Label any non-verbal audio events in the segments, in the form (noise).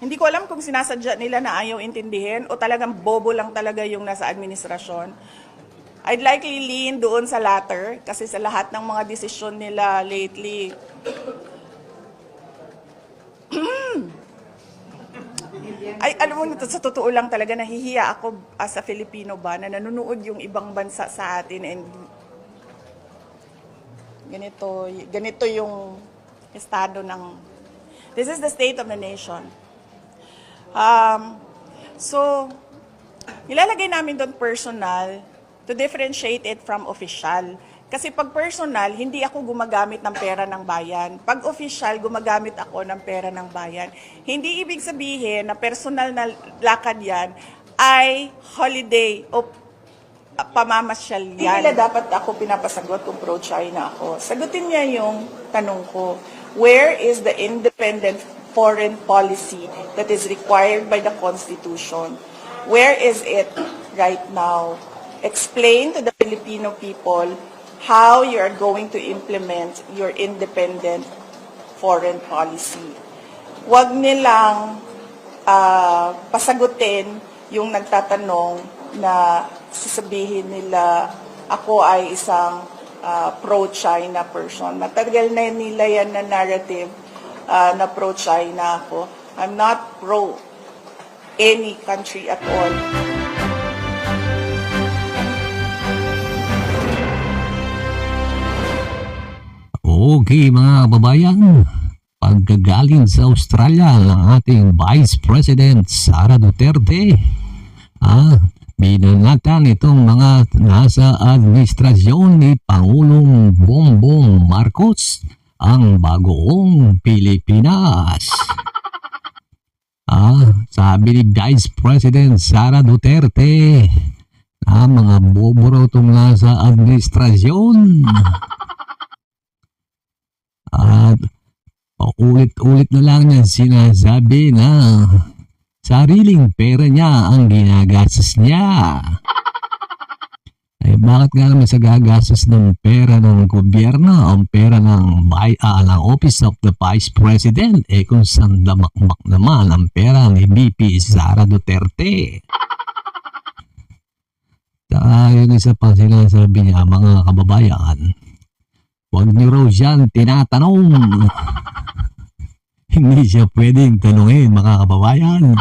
Hindi ko alam kung sinasadya nila na ayaw intindihin o talagang bobo lang talaga yung nasa administrasyon. I'd likely lean doon sa latter kasi sa lahat ng mga desisyon nila lately, (clears throat) Ay, alam mo, sa totoo lang talaga, nahihiya ako as a Filipino ba na nanonood yung ibang bansa sa atin and ganito, ganito yung estado ng, this is the state of the nation. Um, so, ilalagay namin doon personal to differentiate it from official. Kasi pag personal, hindi ako gumagamit ng pera ng bayan. Pag official, gumagamit ako ng pera ng bayan. Hindi ibig sabihin na personal na lakad yan ay holiday o pamamasyal yan. Hindi nila dapat ako pinapasagot kung pro-China ako. Sagutin niya yung tanong ko, where is the independent foreign policy that is required by the Constitution? Where is it right now? Explain to the Filipino people how you are going to implement your independent foreign policy. Huwag nilang ah, pasagutin yung nagtatanong na sasabihin nila ako ay isang ah, pro-China person. Matagal na nila yan na narrative ah, na pro-China ako. I'm not pro any country at all. Okay mga kababayan, pagkagaling sa Australia ng ating Vice President Sara Duterte, ah, binanatan itong mga nasa administrasyon ni Pangulong Bongbong Marcos ang bagoong Pilipinas. Ah, sabi ni Vice President Sara Duterte, na mga bobo raw itong nasa administrasyon. At paulit-ulit na lang niya sinasabi na sariling pera niya ang ginagastos niya. Bakit nga naman sa gagastos ng pera ng gobyerno, ang pera ng, vi- ah, ng Office of the Vice President, eh kung saan damakmak naman ang pera ni BP Sara Duterte. Saka yung isa pa sinasabi niya, mga kababayan, Huwag niyo raw siyang tinatanong. (laughs) Hindi siya pwedeng tanungin, mga kababayan.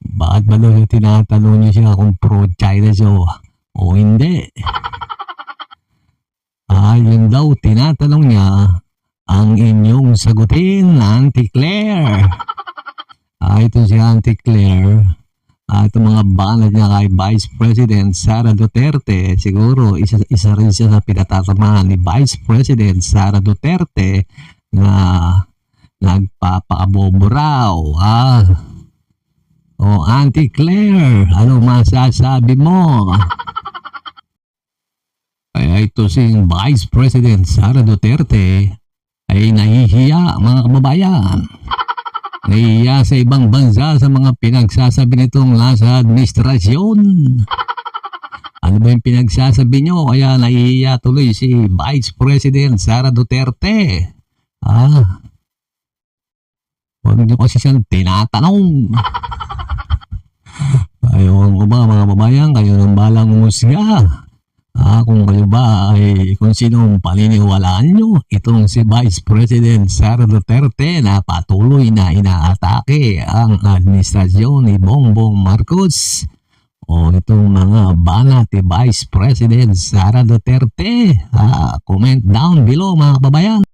Bakit ba daw tinatanong niyo siya kung pro-China siya o hindi? Ah, yun daw, tinatanong niya ang inyong sagutin, Auntie Claire. Ah, ito si Auntie Claire. At ang mga banat niya kay Vice President Sara Duterte, siguro isa, isa rin siya sa pinatatamaan ni Vice President Sara Duterte na nagpapakabobo raw. Ah. O Auntie Claire, ano masasabi mo? Kaya ito si Vice President Sara Duterte ay nahihiya mga kababayan. Nahiya sa ibang bansa sa mga pinagsasabi nitong nasa administrasyon. Ano ba yung pinagsasabi nyo? Kaya nahihiya tuloy si Vice President Sara Duterte. Ah, huwag nyo kasi siyang tinatanong. Ayaw ko ba mga babayan, kayo nang balang umusga. Ah, kung kayo ba ay kung sinong paniniwalaan nyo, itong si Vice President Sara Duterte na patuloy na inaatake ang administrasyon ni Bongbong Marcos o itong mga banat ni Vice President Sara Duterte. Ah, comment down below mga kababayan.